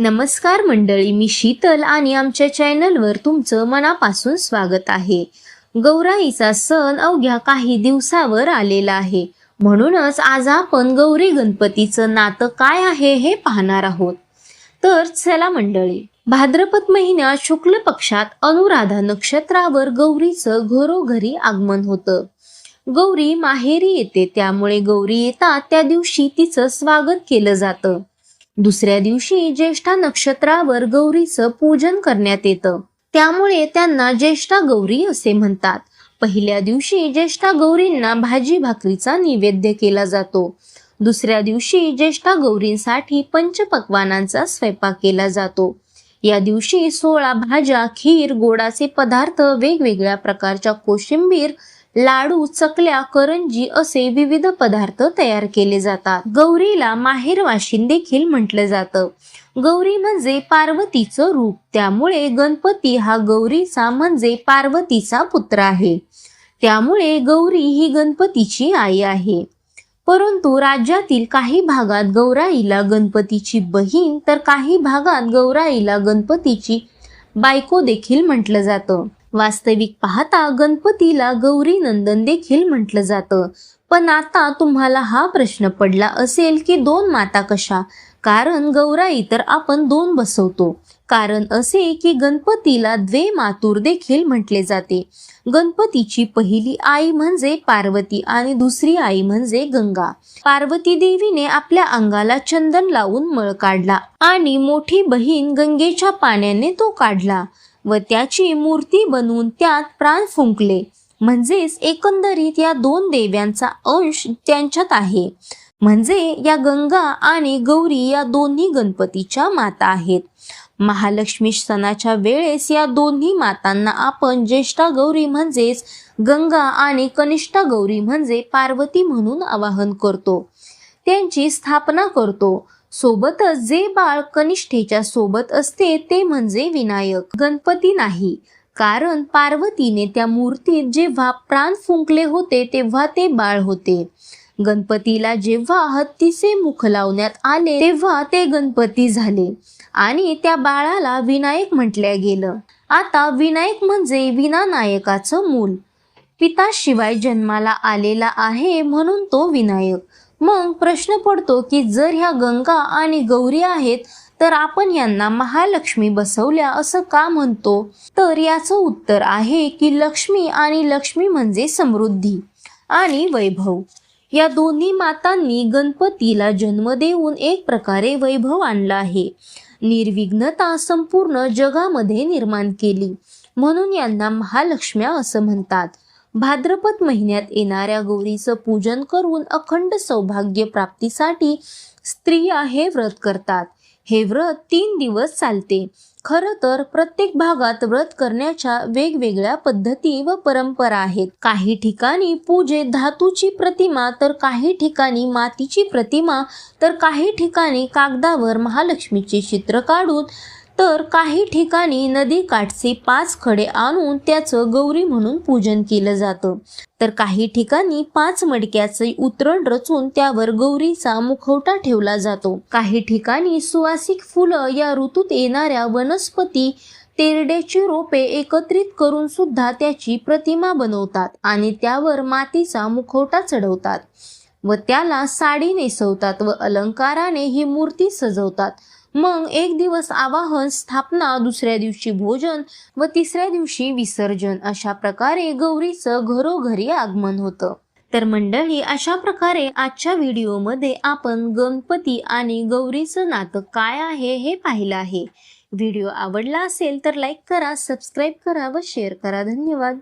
नमस्कार मंडळी मी शीतल आणि आमच्या चॅनलवर तुमचं मनापासून स्वागत आहे. गौराईचा सण अवघ्या काही दिवसावर आलेला आहे. म्हणूनच आज आपण गौरी गणपतीचं नातं काय आहे हे पाहणार आहोत. तर चला मंडळी भाद्रपद महिन्यात शुक्ल पक्षात अनुराधा नक्षत्रावर गौरीचं घरोघरी आगमन होतं. गौरी माहेरी येते त्यामुळे गौरी येतात त्या दिवशी तिचं स्वागत केलं जातं. दुसऱ्या दिवशी ज्येष्ठा नक्षत्रावर गौरीचं पूजन करण्यात येतं. त्यामुळे त्यांना ज्येष्ठा गौरी असे म्हणतात. पहिल्या दिवशी ज्येष्ठा गौरींना भाजी भाकरीचा नैवेद्य केला जातो. दुसऱ्या दिवशी ज्येष्ठा गौरींसाठी पंचपक्वानांचा स्वयंपाक केला जातो. या दिवशी सोळा भाज्या खीर गोडाचे पदार्थ वेगवेगळ्या प्रकारच्या कोशिंबीर लाडू चकल्या करंजी असे विविध पदार्थ तयार केले जातात. गौरीला माहेर वाशिन देखील म्हटलं जातं. गौरी म्हणजे पार्वतीचं रूप. त्यामुळे गणपती हा गौरीचा म्हणजे पार्वतीचा पुत्र आहे. त्यामुळे गौरी ही गणपतीची आई आहे. परंतु राज्यातील काही भागात गौराईला गणपतीची बहीण तर काही भागात गौराईला गणपतीची बायको देखील म्हटलं जातं. वास्तविक पाहता गणपतीला गौरी नंदन देखील म्हटलं जातं. पण आता तुम्हाला हा प्रश्न पडला असेल की दोन माता कशा? कारण गौराई तर आपण दोन बसवतो. कारण असे की गणपतीला द्वे मातूर देखील म्हटले जाते. गणपतीची पहिली आई म्हणजे पार्वती आणि दुसरी आई म्हणजे गंगा. पार्वती देवीने आपल्या अंगाला चंदन लावून मळ काढला आणि मोठी बहीण गंगेच्या पाण्याने तो काढला. व त्याची मूर्ती बनवून त्यात प्राण फुंकले. म्हणजेच एकंदरीत या दोन देव्यांचा अंश त्यांच्यात आहे. म्हणजे या गंगा आणि गौरी या दोन्ही गणपतीच्या माता आहेत. महालक्ष्मी सणाच्या वेळेस या दोन्ही मातांना आपण ज्येष्ठा गौरी म्हणजेच गंगा आणि कनिष्ठा गौरी म्हणजे पार्वती म्हणून आवाहन करतो. त्यांची स्थापना करतो. सोबतच जे बाळ कनिष्ठेच्या सोबत असते ते म्हणजे विनायक. गणपती नाही. कारण पार्वतीने त्या मूर्तीत जेव्हा प्राण फुंकले होते तेव्हा ते बाळ होते. गणपतीला जेव्हा हत्तीचे मुख लावण्यात आले तेव्हा ते गणपती झाले. आणि त्या बाळाला विनायक म्हटल्या गेलं. आता विनायक म्हणजे विनानायकाचं मूल. पिताशिवाय जन्माला आलेला आहे म्हणून तो विनायक. मग प्रश्न पडतो की जर ह्या गंगा आणि गौरी आहेत तर आपण यांना महालक्ष्मी बसवल्या असं का म्हणतो? तर याचं उत्तर आहे की लक्ष्मी आणि लक्ष्मी म्हणजे समृद्धी आणि वैभव. या दोन्ही मातांनी गणपतीला जन्म देऊन एक प्रकारे वैभव आणला आहे. निर्विघ्नता संपूर्ण जगामध्ये निर्माण केली. म्हणून यांना महालक्ष्म्या असं म्हणतात. भाद्रपद महिन्यात येणाऱ्या गौरीचं पूजन करून अखंड सौभाग्य प्राप्तीसाठी स्त्रिया हे व्रत करतात. हे व्रत तीन दिवस चालते. खरं तर प्रत्येक भागात व्रत करण्याच्या वेगवेगळ्या पद्धती व परंपरा आहेत. काही ठिकाणी पूजेत धातूची प्रतिमा तर काही ठिकाणी मातीची प्रतिमा तर काही ठिकाणी कागदावर महालक्ष्मीचे चित्र काढून तर काही ठिकाणी नदी काठचे पाच खडे आणून त्याचं गौरी म्हणून पूजन केलं जातं. तर काही ठिकाणी पाच मडक्याचे उतरण रचून त्यावर गौरीचा मुखवटा ठेवला जातो. काही ठिकाणी सुवासिक फुलं या ऋतूत येणाऱ्या वनस्पती तेरड्याची रोपे एकत्रित करून सुद्धा त्याची प्रतिमा बनवतात आणि त्यावर मातीचा मुखवटा चढवतात. व त्याला साडी नेसवतात व अलंकाराने ही मूर्ती सजवतात. मग एक दिवस आवाहन स्थापना दुसऱ्या दिवशी भोजन व तिसऱ्या दिवशी विसर्जन अशा प्रकारे गौरीचं घरोघरी आगमन होतं. तर मंडळी अशा प्रकारे आजच्या व्हिडिओमध्ये आपण गणपती आणि गौरीचं नातं काय आहे हे पाहिलं आहे. व्हिडिओ आवडला असेल तर लाईक करा सबस्क्राईब करा व शेअर करा. धन्यवाद.